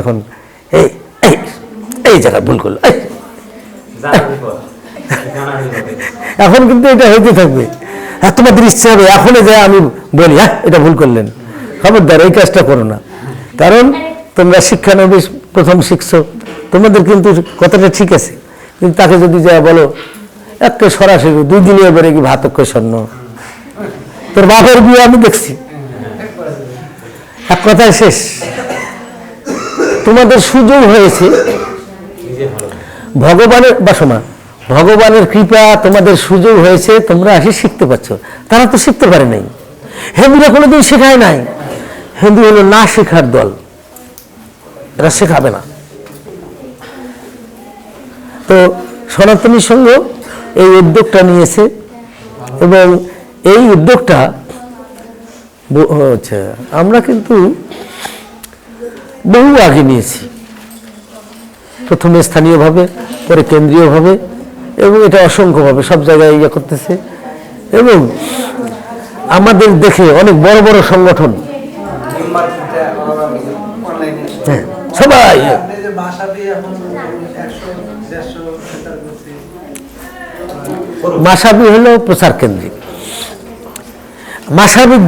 এখন, এই এই জায়গায় ভুল করল এখন কিন্তু এটা হইতে থাকবে। হ্যাঁ তোমাদের ইচ্ছে হবে, এখনই যে আমি বলি হ্যাঁ এটা ভুল করলেন। খবরদার, এই কাজটা করো না। কারণ তোমরা শিক্ষা শিক্ষানবিশ প্রথম শিখছো, তোমাদের কিন্তু কথাটা ঠিক আছে। কিন্তু তাকে যদি যা বলো একটা সরাসরি দুই দিনে এবারে কি ভাত স্বর্ণ? তোর বাপের বিয়ে আমি দেখছি। এক কথায় শেষ। তোমাদের সুযোগ হয়েছে। ভগবানের বাসনা ভগবানের কৃপা তোমাদের সুযোগ হয়েছে, তোমরা আসি শিখতে পারছ। তারা তো শিখতে পারে নাই। হিন্দুরা কোনোদিন শেখায় নাই। হিন্দু হলো না শেখার দল। এরা শেখাবে না। তো সনাতনী সংঘ এই উদ্যোগটা নিয়েছে এবং এই উদ্যোগটা হচ্ছে, আমরা কিন্তু বহু আগে নিয়েছি। প্রথমে স্থানীয়ভাবে পরে কেন্দ্রীয়ভাবে এবং এটা অসংখ্যভাবে সব জায়গায় ইয়ে করতেছে। এবং আমাদের দেখে অনেক বড় বড় সংগঠন। হ্যাঁ, সবাই। মাসাবি হলো প্রচার কেন্দ্রিক। মাসাবি